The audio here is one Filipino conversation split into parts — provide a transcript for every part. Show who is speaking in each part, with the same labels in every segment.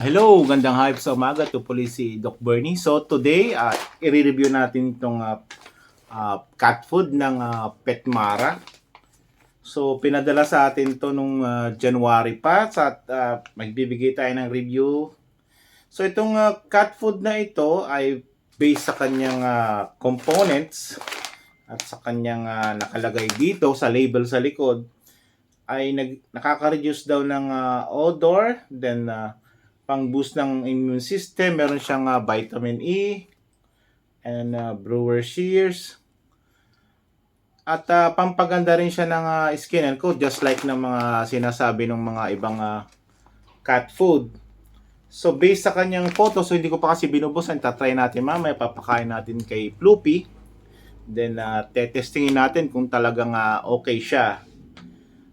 Speaker 1: Hello, gandang hype sa umaga. Ito po Doc Bernie. So today, uh, i-review natin itong uh, uh, cat food ng uh, Petmara. So pinadala sa atin to nung uh, January pa at uh, magbibigay tayo ng review. So itong uh, cat food na ito ay based sa kanyang uh, components at sa kanyang uh, nakalagay dito sa label sa likod ay nag, nakaka-reduce daw ng uh, odor, then uh, pang-boost ng immune system, meron siyang uh, vitamin E, and uh, brewer shears, at uh, pampaganda rin siya ng uh, skin and coat, just like ng mga sinasabi ng mga ibang uh, cat food. So based sa kanyang photo, so hindi ko pa kasi binubusan, tatry natin mamaya, papakain natin kay Floopy. Then uh, tetestingin natin kung talagang uh, okay siya.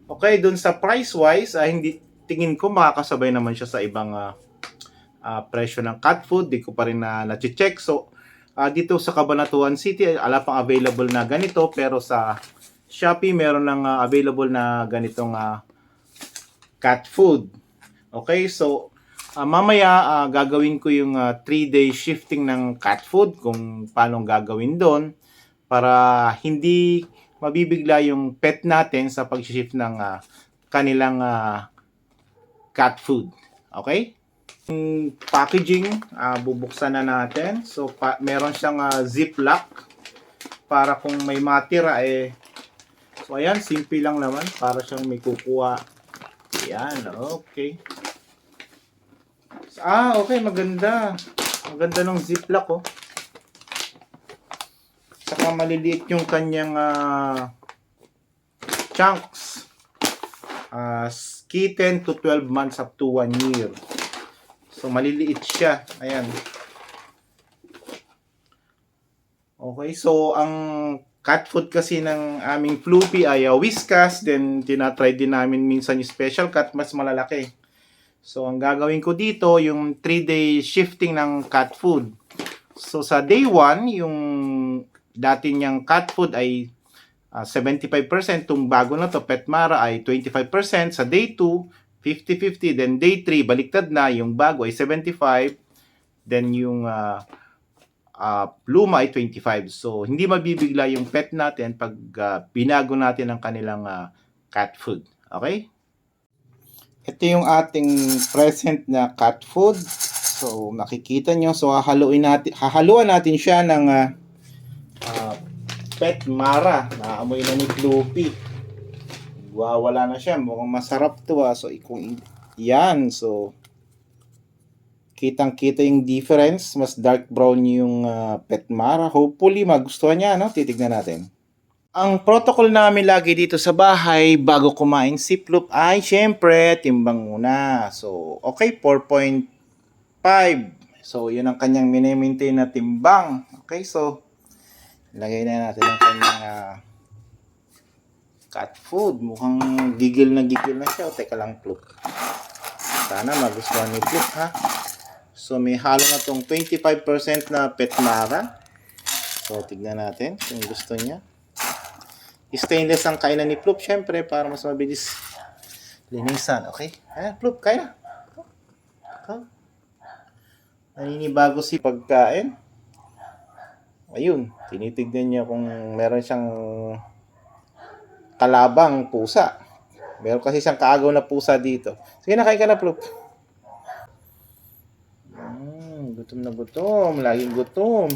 Speaker 1: Okay, dun sa price-wise, ah, hindi tingin ko makakasabay naman siya sa ibang ah, ah, presyo ng cat food. Di ko pa rin na na-check. So, ah, dito sa Cabanatuan City, ala pang available na ganito. Pero sa Shopee, meron lang ah, available na ganitong ah, cat food. Okay, so ah, mamaya ah, gagawin ko yung 3-day shifting ng cat food kung paano gagawin doon para hindi mabibigla yung pet natin sa pag-shift ng ah, kanilang ah, cat food. Okay? Packaging, ah, bubuksan na natin. So, pa- meron siyang ah, ziplock para kung may matira eh. So, ayan, simple lang naman para siyang may kukuha. Ayan, okay. Ah, okay, maganda. Maganda ng ziplock, oh. Saka maliliit yung kanyang ah, chunks. Uh, kitten to 12 months up to 1 year. So maliliit siya. Ayan. Okay, so ang cat food kasi ng aming Floopy ay uh, Whiskas. Then tinatry din namin minsan yung special cat, mas malalaki. So ang gagawin ko dito, yung 3-day shifting ng cat food. So sa day 1, yung dati niyang cat food ay ah, 75%, tung bago na to, Petmara ay 25%, sa day 2, 50-50, then day 3, baliktad na, yung bago ay 75, then yung ah, ah, luma ay 25. So, hindi mabibigla yung pet natin pag ah, binago natin ang kanilang ah, cat food. Okay? Ito yung ating present na cat food. So, makikita nyo. So, hahaluin natin, hahaluan natin siya ng ah, ah, Pet Mara. Naamoy na ni Floopy. Wawala na siya. Mukhang masarap to ah. So, kung yan. So, kitang-kita yung difference. Mas dark brown yung ah, Pet Mara. Hopefully, magustuhan niya. No? Titignan natin. Ang protocol namin lagi dito sa bahay bago kumain si Floop ay syempre timbang muna. So, okay, 4.5. So, yun ang kanyang mini-maintain na timbang. Okay, so, Lagay na natin ang kanyang ah, cat food. Mukhang gigil na gigil na siya. O, teka lang, Floop. Sana magustuhan ni Floop, ha? So, may halo na tong 25% na petmara. So, tignan natin kung gusto niya. Stainless ang kainan ni Floop, syempre, para mas mabilis linisan. Okay? Ayan, Floop, kaya. Ikaw. Naninibago si pagkain. Ayun, tinitignan niya kung meron siyang kalabang pusa. Meron kasi siyang kaagaw na pusa dito. Sige na, kain ka na, Plop. Mm, gutom na gutom. Laging gutom.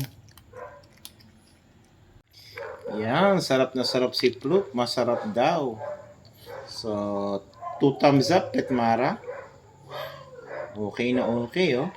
Speaker 1: Yan, sarap na sarap si Plop. Masarap daw. So, two thumbs up, Petmara. Okay na okay, oh.